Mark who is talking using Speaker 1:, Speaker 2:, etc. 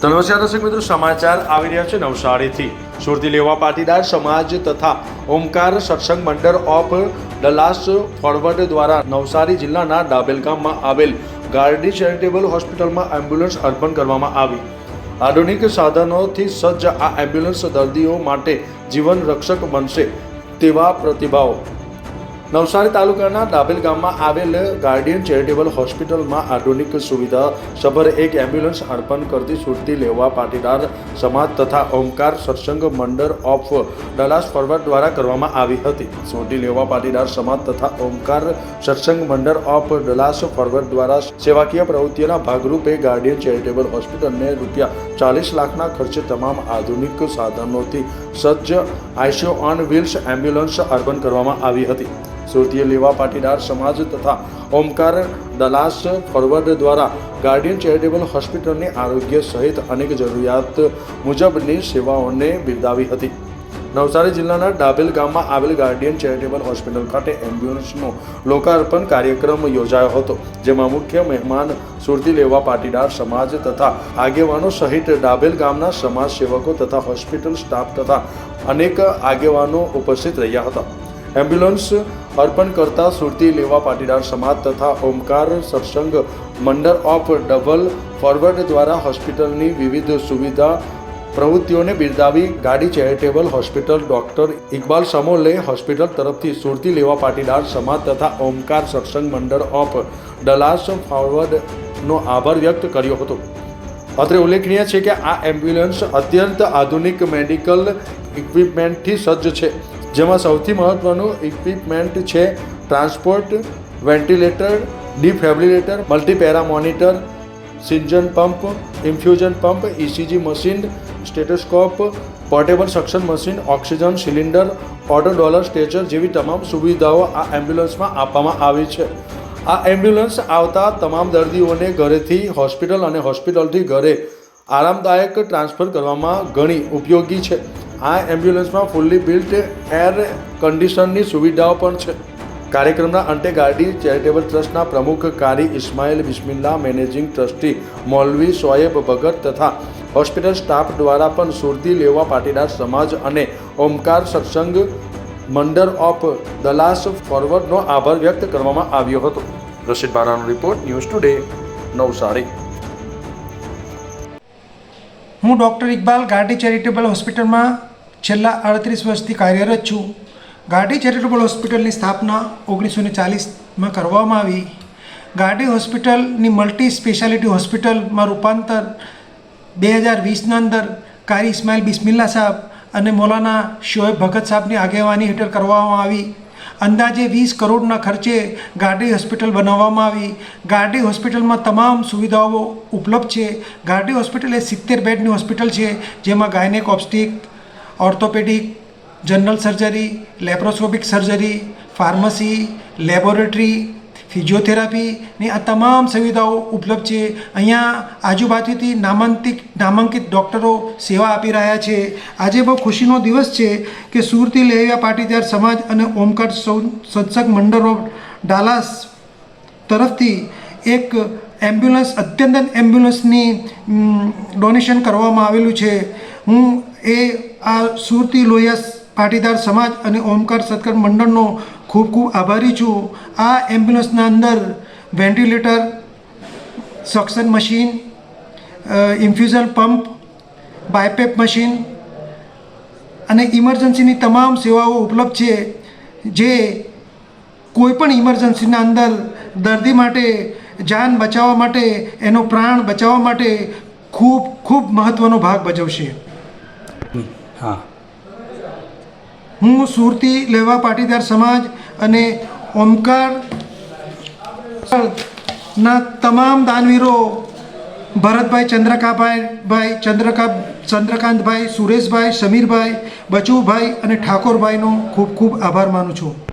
Speaker 1: તો નમસ્કાર દર્શક મિત્રો, સમાચાર આવી રહ્યા છે નવસારીથી. સુરતી લેવા પાટીદાર સમાજ તથા ઓમકાર સત્સંગ મંડળ ઓફ ડલાસ ફોરવર્ડ દ્વારા નવસારી જિલ્લાના ડાબેલ ગામમાં આવેલ ગાર્ડી ચેરિટેબલ હોસ્પિટલમાં એમ્બ્યુલન્સ અર્પણ કરવામાં આવી. આધુનિક સાધનોથી સજ્જ આ એમ્બ્યુલન્સ દર્દીઓ માટે જીવન રક્ષક બનશે તેવા પ્રતિભાવ નવસારી તાલુકાના ડાબેલ ગામમાં આવેલ ગાર્ડિયન ચેરિટેબલ હોસ્પિટલમાં આધુનિક સુવિધા, સભર એક એમ્બ્યુલન્સ અર્પણ કરતી સુરતી લેવા પાટીદાર સમાજ તથા ઓમકાર સત્સંગ મંડળ ઓફ ડલાસ ફોરવર્ડ દ્વારા કરવામાં આવી હતી. સુરતી લેવા પાટીદાર સમાજ તથા ઓમકાર સત્સંગ મંડળ ઓફ ડલાસ ફોરવર્ડ દ્વારા સેવાકીય પ્રવૃત્તિઓના ભાગરૂપે ગાર્ડિયન ચેરિટેબલ હોસ્પિટલને રૂપિયા ચાલીસ લાખના ખર્ચે તમામ આધુનિક સાધનોથી સજ્જ આઈસીઓ ઓન વ્હીલ્સ એમ્બ્યુલન્સ અર્પણ કરવામાં આવી હતી. સુરતીય લેવા પાટીદાર સમાજ તથા ઓમકાર દલાસ ફોરવર્ડ દ્વારા ગાર્ડિયન ચેરિટેબલ હોસ્પિટલની આરોગ્ય સહિત અનેક જરૂરિયાત મુજબની સેવાઓને બિરદાવી હતી. નવસારી જિલ્લાના ડાબેલ ગામમાં આવેલ ગાર્ડિયન ચેરિટેબલ હોસ્પિટલ ખાતે એમ્બ્યુલન્સનો લોકાર્પણ કાર્યક્રમ યોજાયો હતો, જેમાં મુખ્ય મહેમાન સુરતી લેવા પાટીદાર સમાજ તથા આગેવાનો સહિત ડાબેલ ગામના સમાજ સેવકો તથા હોસ્પિટલ સ્ટાફ તથા અનેક આગેવાનો ઉપસ્થિત રહ્યા હતા. એમ્બ્યુલન્સ અર્પણ કરતા સુરતી લેવા પાટીદાર સમાજ તથા ઓમકાર સત્સંગ મંડળ ઓફ ડબલ ફોરવર્ડ દ્વારા હોસ્પિટલની વિવિધ સુવિધા પ્રવૃત્તિઓને બિરદાવી ગાડી charitable hospital doctor Iqbal Samole hospital તરફથી સુરતી લેવા પાટીદાર સમાજ તથા ઓમકાર સત્સંગ મંડળ ઓફ ડલાસ ફોરવર્ડનો આભાર વ્યક્ત કર્યો હતો. અત્રે ઉલ્લેખનીય છે કે આ એમ્બ્યુલન્સ અત્યંત આધુનિક મેડિકલ ઇક્વિપમેન્ટથી સજ્જ છે. જેમાં સૌથી મહત્ત્વનું ઇક્વિપમેન્ટ છે transport ventilator defibrillator multipara monitor syringe pump infusion pump ECG machine stethoscope portable suction machine oxygen cylinder auto loader stretcher જેવી તમામ સુવિધાઓ આ એમ્બ્યુલન્સમાં આપવામાં આવી છે. આ એમ્બ્યુલન્સ આવતા તમામ દર્દીઓને ઘરેથી હોસ્પિટલ અને હોસ્પિટલથી ઘરે આરામદાયક ટ્રાન્સફર કરવામાં ઘણી ઉપયોગી છે. આ એમ્બ્યુલન્સમાં ફૂલ્લી બિલ્ટ એર કન્ડિશનની સુવિધાઓ પણ છે. કાર્યક્રમના અંતે ગાર્ડી ચેરિટેબલ ટ્રસ્ટના પ્રમુખ કારી ઇસ્માઇલ બિસ્મિલ્લા મેનેજિંગ ટ્રસ્ટી મૌલવી સોએબ ભગત તથા હોસ્પિટલ સ્ટાફ દ્વારા પણ સુરતી લેવા પાટીદાર સમાજ અને ઓમકાર સત્સંગ મંડળ ઓફ દલાસ ફોરવર્ડનો આભાર વ્યક્ત કરવામાં આવ્યો હતો. રશીદ બારાનો રિપોર્ટ, ન્યૂઝ ટુડે, નવસારી.
Speaker 2: હું ડૉક્ટર ઇકબાલ, ગાર્ડી ચેરિટેબલ હોસ્પિટલમાં છેલ્લા અડત્રીસ વર્ષથી કાર્યરત છું. ગાર્ડી ચેરિટેબલ હોસ્પિટલની સ્થાપના ઓગણીસો ને ચાલીસમાં કરવામાં આવી. ગાર્ડી હોસ્પિટલની મલ્ટી સ્પેશિયાલિટી હોસ્પિટલમાં રૂપાંતર બે હજાર વીસના અંદર કારી ઇસ્માઇલ બિસ્મિલ્લા સાહેબ અને મોલાના શોએબ ભગત સાહેબની આગેવાની હેઠળ કરવામાં આવી. અંદાજે વીસ કરોડના ખર્ચે ગાર્ડી હોસ્પિટલ બનાવવામાં આવી. ગાર્ડી હોસ્પિટલમાં તમામ સુવિધાઓ ઉપલબ્ધ છે. ગાર્ડી હોસ્પિટલ એ સિત્તેર બેડની હોસ્પિટલ છે, જેમાં gynaec, obstetric orthopaedic general surgery laparoscopic surgery pharmacy laboratory ફિઝિયોથેરાપીની આ તમામ સુવિધાઓ ઉપલબ્ધ છે. અહીંયા આજુબાજુથી નામાંતિક, નામાંકિત ડૉક્ટરો સેવા આપી રહ્યા છે. આજે બહુ ખુશીનો દિવસ છે કે સુરતી લેવા પાટીદાર સમાજ અને ઓમકાર સત્સંગ મંડળ ઓફ ડાલાસ તરફથી એક એમ્બ્યુલન્સ, અત્યંત એમ્બ્યુલન્સની ડોનેશન કરવામાં આવેલું છે. હું એ આ સુરતી લોયસ પાટીદાર સમાજ અને ઓમકાર સત્કર મંડળનો ખૂબ ખૂબ આભારી છું. આ એમ્બ્યુલન્સના અંદર ventilator, suction machine infusion pump, BiPAP machine અને ઇમરજન્સીની તમામ સેવાઓ ઉપલબ્ધ છે, જે કોઈપણ ઇમરજન્સીના અંદર દર્દી માટે, જાન બચાવવા માટે, એનો પ્રાણ બચાવવા માટે ખૂબ ખૂબ મહત્ત્વનો ભાગ ભજવશે.
Speaker 3: હા.
Speaker 2: હું સુરતી લેવા પાટીદાર સમાજ અને ઓમકાર ના તમામ દાનવીરો ભરતભાઈ, ચંદ્રકાભાઈ ભાઈ ચંદ્રકા ચંદ્રકાંતભાઈ, સુરેશભાઈ, સમીરભાઈ, બચુભાઈ અને ઠાકોરભાઈનો ખૂબ ખૂબ આભાર માનું છું.